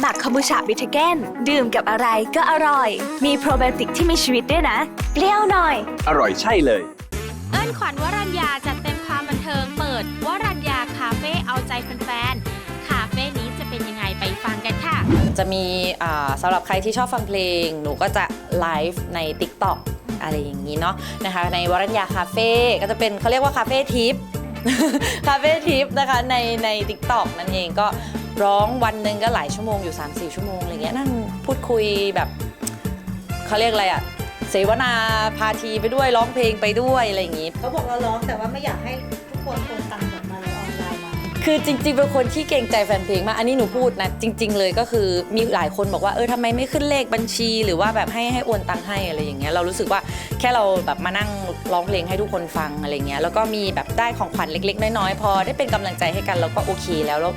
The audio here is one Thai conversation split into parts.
หมักคอมบูชาบิทเกนดื่มกับอะไรก็อร่อย มีโปรไบโอติกที่มีชีวิตด้วยนะ เปรี้ยวหน่อย อร่อยใช่เลย เอิ้นขวัญวรัญญาจัดเต็มความบันเทิงเปิด วรัญญาคาเฟ่เอาใจแฟนๆ คาเฟ่นี้จะเป็นยังไงไปฟังกันค่ะ จะมีอ่าสำหรับใครที่ชอบฟังเพลง หนูก็จะไลฟ์ใน TikTok อะไรอย่างนี้เนาะนะคะ ในวรัญญาคาเฟ่ก็จะเป็นเขาเรียกว่าคาเฟ่ทิป คาเฟ่ทิปนะคะในใน TikTok นั่นเองก็ ร้องวันหนึ่งก็หลายชั่วโมงอยู่ 3-4 ชั่วโมงอะไรเงี้ยนั่งพูดคุยแบบเขาเรียกอะไรอะเสวนาพาทีไปด้วยร้องเพลงไปด้วยอะไรอย่างงี้ เขาบอกเราร้องแต่ว่าไม่อยากให้ คือจริงๆ เป็นคนที่เกรงใจแฟนเพลงมาก อันนี้หนูพูดนะ จริง ๆ เลยก็คือมีหลายคนบอกว่าเออทำไมไม่ขึ้นเลขบัญชี หรือว่าแบบให้ให้โอนตังค์ให้อะไรอย่างเงี้ยเรารู้สึกว่าแค่เราแบบมานั่งร้องเพลงให้ทุกคนฟังอะไรเงี้ยแล้วก็มีแบบได้ของขวัญเล็ก ๆ น้อยๆพอได้เป็นกำลังใจให้กันเราก็โอเคแล้วแล้ว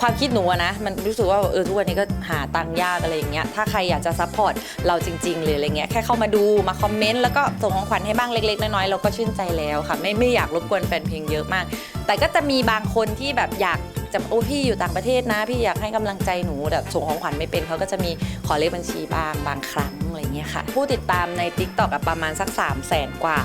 ความคิดหนูนะ มันรู้สึกว่าเออทุกวันนี้ก็หาตังค์ยากอะไรอย่างเงี้ยถ้าใครอยากจะซัพพอร์ตเราจริงๆเลยอะไรเงี้ยแค่เข้ามาดูมาคอมเมนต์แล้วก็ส่งของขวัญให้บ้างเล็ก ๆ น้อยๆเราก็ชื่นใจแล้วค่ะ ไม่ไม่อยากรบกวนแฟนเพลงเยอะมาก แต่ก็จะมีบางคนที่แบบอยากจะโอ้พี่อยู่ต่างประเทศนะ พี่อยากให้กำลังใจหนูแบบส่งของขวัญไม่เป็นเขาก็จะมีขอเลขบัญชีบ้างบางครั้งอะไรเงี้ยค่ะ ผู้ติดตามใน Tik t o อกประมาณสัก 3 0 0แสนกว่า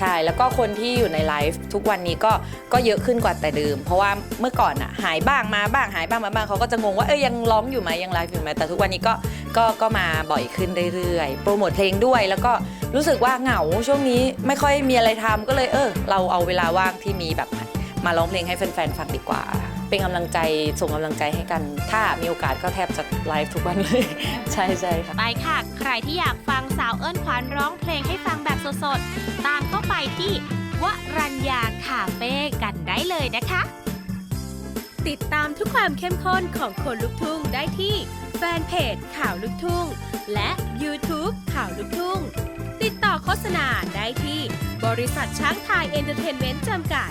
ใช่ แล้วก็คนที่อยู่ในไลฟ์ทุกวันนี้ก็ก็เยอะขึ้นกว่าแต่เดิม เพราะว่าเมื่อก่อนอะหายบ้างมาบ้างหายบ้างมาบ้างเขาก็จะงงว่าเอ้ยยังร้องอยู่ไหมยังไลฟ์อยู่ไหมแต่ทุกวันนี้ก็ก็ก็มาบ่อยขึ้นเรื่อยๆ โปรโมทเพลงด้วยแล้วก็รู้สึกว่าเหงาช่วงนี้ไม่ค่อยมีอะไรทำก็เลยเออเราเอาเวลาว่างที่มีแบบ มาร้องเพลงให้แฟนๆฟังดีกว่า เป็นกำลังใจส่งกำลังใจให้กัน ถ้ามีโอกาสก็แทบจะไลฟ์ทุกวันเลย ใช่ใช่ค่ะ ไปค่ะ ใครที่อยากฟังสาวเอิ้นขวัญร้องเพลงให้ฟังแบบสดๆ ตามเข้าไปที่วรัญญาคาเฟ่กันได้เลยนะคะ ติดตามทุกความเข้มข้นของคนลุกทุ่งได้ที่แฟนเพจข่าวลูกทุ่ง และ YouTube ข่าวลูกทุ่ง ติดต่อโฆษณาได้ที่บริษัทช้างไทยเอนเตอร์เทนเมนต์จำกัด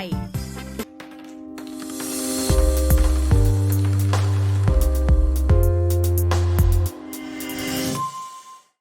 ย